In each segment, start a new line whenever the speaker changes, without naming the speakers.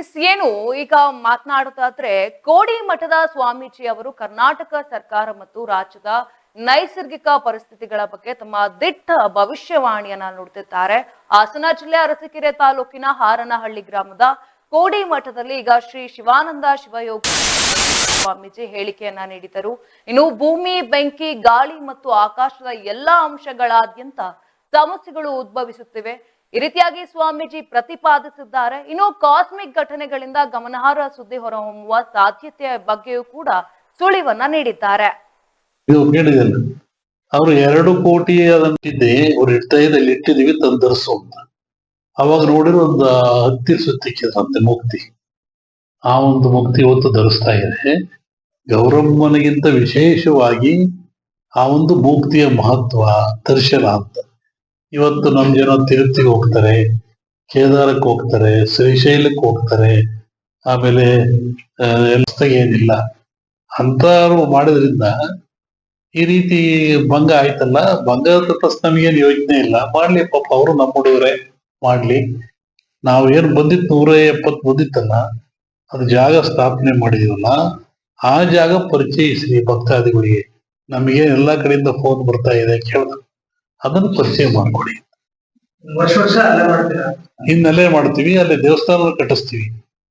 Is ಏನು? ಈಗ ಮಾತನಾಡುತ್ತಾದ್ರೆ ಕೋಡಿ ಮಠದ ಸ್ವಾಮೀಜಿ ಅವರು ಕರ್ನಾಟಕ ಸರ್ಕಾರ ಮತ್ತು ರಾಜ್ಯದ ನೈಸರ್ಗಿಕ ಪರಿಸ್ಥಿತಿಗಳ ಬಗ್ಗೆ ತಮ್ಮ ದಿಟ್ಟ ಭವಿಷ್ಯವಾಣಿಯನ್ನ ನುಡಿದಿದ್ದಾರೆ. ಹಾಸನ ಜಿಲ್ಲೆ ಅರಸೀಕೆರೆ ತಾಲೂಕಿನ ಹಾರನಹಳ್ಳಿ ಗ್ರಾಮದ ಕೋಡಿ ಮಠದಲ್ಲಿ ಈಗ ಶ್ರೀ ಶಿವಾನಂದ ಶಿವಯೋಗ ಸ್ವಾಮೀಜಿ ಹೇಳಿಕೆಯನ್ನ ನೀಡಿದರು. ಇನ್ನು ಭೂಮಿ, ಬೆಂಕಿ, ಗಾಳಿ ಮತ್ತು ಆಕಾಶದ ಎಲ್ಲಾ ಅಂಶಗಳಾದ್ಯಂತ ಸಮಸ್ಯೆಗಳು ಉದ್ಭವಿಸುತ್ತಿವೆ. ಈ ರೀತಿಯಾಗಿ ಸ್ವಾಮೀಜಿ ಪ್ರತಿಪಾದಿಸಿದ್ದಾರೆ. ಇನ್ನು ಕಾಸ್ಮಿಕ್ ಘಟನೆಗಳಿಂದ ಗಮನಾರ್ಹ ಸುದ್ದಿ ಹೊರಹೊಮ್ಮುವ ಸಾಧ್ಯತೆಯ ಬಗ್ಗೆಯೂ ಕೂಡ ಸುಳಿವನ್ನ ನೀಡಿದ್ದಾರೆ.
ಇದು ಅವರು ಎರಡು ಕೋಟಿ ಅದಂತಿದ್ದೆ ಅವ್ರ ಹೃದಯದಲ್ಲಿ ಇಟ್ಟಿದೀವಿ ತಂದರ್ಸು ಅಂತ. ಅವಾಗ ನೋಡಿರೋ ಒಂದು ಹತ್ತಿ ಸುತ್ತಿಕ್ಕಿದ್ರಂತೆ ಮುಕ್ತಿ. ಆ ಒಂದು ಮುಕ್ತಿ ಇವತ್ತು ಧರಿಸ್ತಾ ಇದೆ. ಗೌರಮ್ಮನಿಗಿಂತ ವಿಶೇಷವಾಗಿ ಆ ಒಂದು ಮುಕ್ತಿಯ ಮಹತ್ವ, ದರ್ಶನ ಅಂತ. ಇವತ್ತು ನಮ್ ಜನ ತಿರುಪ್ತಿಗೆ ಹೋಗ್ತಾರೆ, ಕೇದಾರಕ್ಕೆ ಹೋಗ್ತಾರೆ, ಶ್ರೀಶೈಲಕ್ಕೆ ಹೋಗ್ತಾರೆ, ಆಮೇಲೆ ಏನಿಲ್ಲ. ಅಂತವ್ರು ಮಾಡಿದ್ರಿಂದ ಈ ರೀತಿ ಭಂಗ ಆಯ್ತಲ್ಲ? ಭಂಗ ತಪ್ಪಿಸ್ ನಮಗೇನು ಯೋಚನೆ ಇಲ್ಲ. ಮಾಡ್ಲಿ ಪಾಪ, ಅವರು ನಮ್ಮ ಹುಡುಗರೆ ಮಾಡ್ಲಿ. ನಾವು ಏನ್ ಬಂದಿತ್ತು ನೂರ ಎಪ್ಪತ್ ಬಂದಿತ್ತಲ್ಲ, ಅದು ಜಾಗ ಸ್ಥಾಪನೆ ಮಾಡಿದೀವಲ್ಲ, ಆ ಜಾಗ ಪರಿಚಯಿಸಿ ಭಕ್ತಾದಿಗಳಿಗೆ. ನಮಗೆ ಎಲ್ಲಾ ಕಡೆಯಿಂದ ಫೋನ್ ಬರ್ತಾ ಇದೆ ಕೇಳ್ದ ಅದನ್ನು ಪರಿಚಯ ಮಾಡ್ಕೊಡಿ.
ವರ್ಷ ವರ್ಷ ಅಲ್ಲೇ ಮಾಡ್ತೀರಾ?
ಇನ್ನಲ್ಲೇ ಮಾಡ್ತೀವಿ ಅಲ್ಲಿ ದೇವಸ್ಥಾನ ಕಟ್ಟಿಸ್ತೀವಿ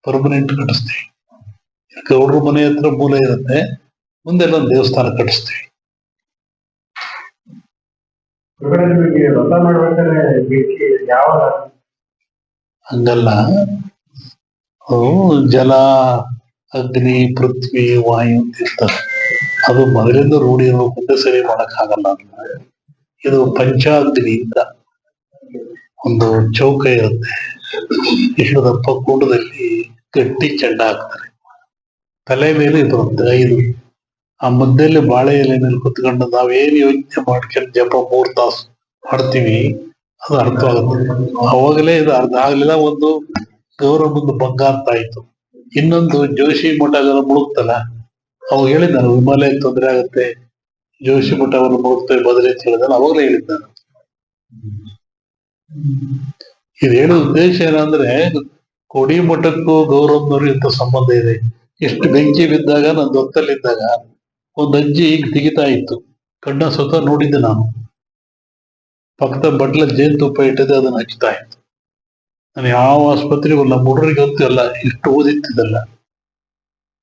ಪರ್ಮನೆಂಟ್ ಕಟ್ಟಿಸ್ತೀವಿ. ಗೌಡ್ರ ಮನೆ ಹತ್ರ ಮೂಲ ಇರುತ್ತೆ ಮುಂದೆಲ್ಲ ಒಂದು ದೇವಸ್ಥಾನ ಕಟ್ಟಿಸ್ತೀವಿ. ಹಂಗಲ್ಲ. ಜಲ ಅಗ್ನಿ ಪೃಥ್ವಿ ವಾಯು ಅಂತ ಇರ್ತಾರೆ. ಅದು ಮೊದಲಿಂದ ರೂಢಿ ಮುಂದೆ ಸರಿ ಮಾಡಕ್ ಆಗಲ್ಲ ಅದನ್ನ. ಇದು ಪಂಚಾಗ್ನಿ ಅಂತ ಒಂದು ಚೌಕ ಇರುತ್ತೆ ಇಷ್ಟು ದಪ್ಪ ಕೂಡದಲ್ಲಿ ಗಟ್ಟಿ ಚೆಂಡ ಹಾಕ್ತಾರೆ. ತಲೆ ಮೇಲೆ ಇದು ಒಂದು ಐದು. ಆ ಮಧ್ಯದಲ್ಲಿ ಬಾಳೆ ಎಲೆ ಮೇಲೆ ಕುತ್ಕೊಂಡು ನಾವೇನು ಯೋಚನೆ ಮಾಡ್ಕೊಂಡು ಜಪ ಮೂರ್ ತಾಸು ಮಾಡ್ತೀವಿ ಅದು ಅರ್ಥ ಆಗುತ್ತೆ ಅವಾಗಲೇ ಇದು ಅರ್ಧ ಆಗ್ಲಿಲ್ಲ, ಒಂದು ಗೌರವ ಮುಂದೆ ಅಂತ ಆಯ್ತು ಇನ್ನೊಂದು ಜೋಶಿ ಮಠ ಮುಳುಗ್ತಲ್ಲ ಅವಾಗ ಹೇಳಿದ್ದಾರೆ ಹಿಮಾಲಯ ತೊಂದರೆ ಆಗುತ್ತೆ ಜೋಶಿ ಮಠ ಅವರು ಮುಳುಗ್ತೇವೆ ಬದಲಿ ಅಂತ ಹೇಳಿದ್ರೆ ಅವಾಗಲೇ ಹೇಳಿದ್ದ ಇದೇನು ಉದ್ದೇಶ ಏನಂದ್ರೆ ಕೊಡಿ ಮಠಕ್ಕೂ ಗೌರವನವ್ರು ಇಂಥ ಸಂಬಂಧ ಇದೆ. ಎಷ್ಟು ಬೆಂಕಿ ಬಿದ್ದಾಗ ನನ್ನ ದೊತ್ತಲ್ಲಿದ್ದಾಗ ಒಂದು ಅಜ್ಜಿ ಈಗ ತೆಗಿತಾ ಇತ್ತು. ಕಣ್ಣ ಸ್ವತಃ ನೋಡಿದ್ದೆ ನಾನು. ಪಕ್ಕದ ಬಟ್ಲ ಜೇನುತುಪ್ಪ ಇಟ್ಟಿದೆ ಅದನ್ನ ಹಚ್ತಾ ಇತ್ತು. ನಾನು ಯಾವ ಆಸ್ಪತ್ರೆಗೂ ನಮ್ಮ ಹುಡುಗರಿಗೆ ಗೊತ್ತು ಎಲ್ಲ ಇಷ್ಟು ಓದಿತ್ತಿದ್ದಲ್ಲ.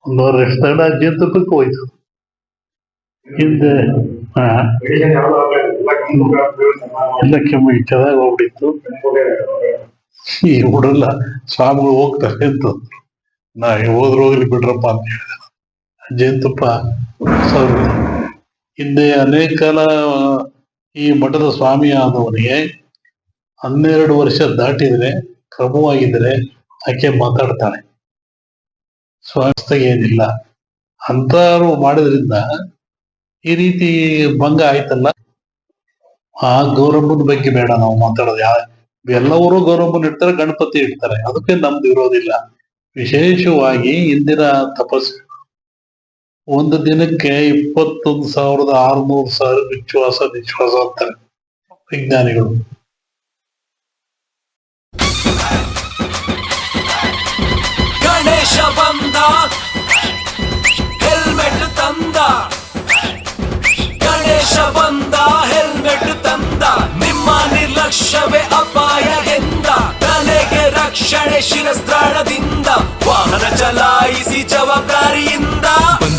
ಒಂದು ವಾರ ಎಷ್ಟು ತಡ ಜೇನುತುಪ್ಪಕ್ಕೆ ಹೋಯ್ತು. ಹಿಂದೆ
ಎಲ್ಲ
ಚೆನ್ನಾಗಿ ಹೋಗ್ಬಿಟ್ಟಿತ್ತು ಈ ಹುಡಲ್ಲ ಸ್ವಾಮಿಗಳು ಹೋಗ್ತಾರೆ ಅಂತ. ನಾ ಹೋದ್ರು ಹೋಗ್ಲಿ ಬಿಡ್ರಪ್ಪ ಅಂತ ಹೇಳಿದೆ ಜೇನುತುಪ್ಪ ಸಾವಿರ ಹಿಂದೆ ಅನೇಕ ಕಾಲ ಈ ಮಠದ ಸ್ವಾಮಿ ಆದವನಿಗೆ ಹನ್ನೆರಡು ವರ್ಷ ದಾಟಿದ್ರೆ, ಕ್ರಮವಾಗಿದ್ರೆ ಆಕೆ ಮಾತಾಡ್ತಾನೆ ಸ್ವಾಸ್ಥ್ಯ ಏನಿಲ್ಲ. ಅಂತಾರು ಮಾಡಿದ್ರಿಂದ ಈ ರೀತಿ ಭಂಗ ಆಯ್ತಲ್ಲ? ಆ ಗೌರಮ್ಮನ ಬಗ್ಗೆ ಬೇಡ ನಾವು ಮಾತಾಡೋದು. ಯಾ ಎಲ್ಲವರು ಗೌರಮ್ಮನ ಇಡ್ತಾರೆ, ಗಣಪತಿ ಇಡ್ತಾರೆ. ಅದಕ್ಕೆ ನಮ್ದು ಇರೋದಿಲ್ಲ ವಿಶೇಷವಾಗಿ ಇಂದಿನ ತಪಸ್ಸು ಒಂದು ದಿನಕ್ಕೆ ಇಪ್ಪತ್ತೊಂದು ಸಾವಿರದ ಆರ್ನೂರು ಸಾವಿರ ವಿಶ್ವಾಸ, ನಿಶ್ವಾಸ ಅಂತಾರೆ ವಿಜ್ಞಾನಿಗಳು.
ಗಣೇಶ ಬಂದ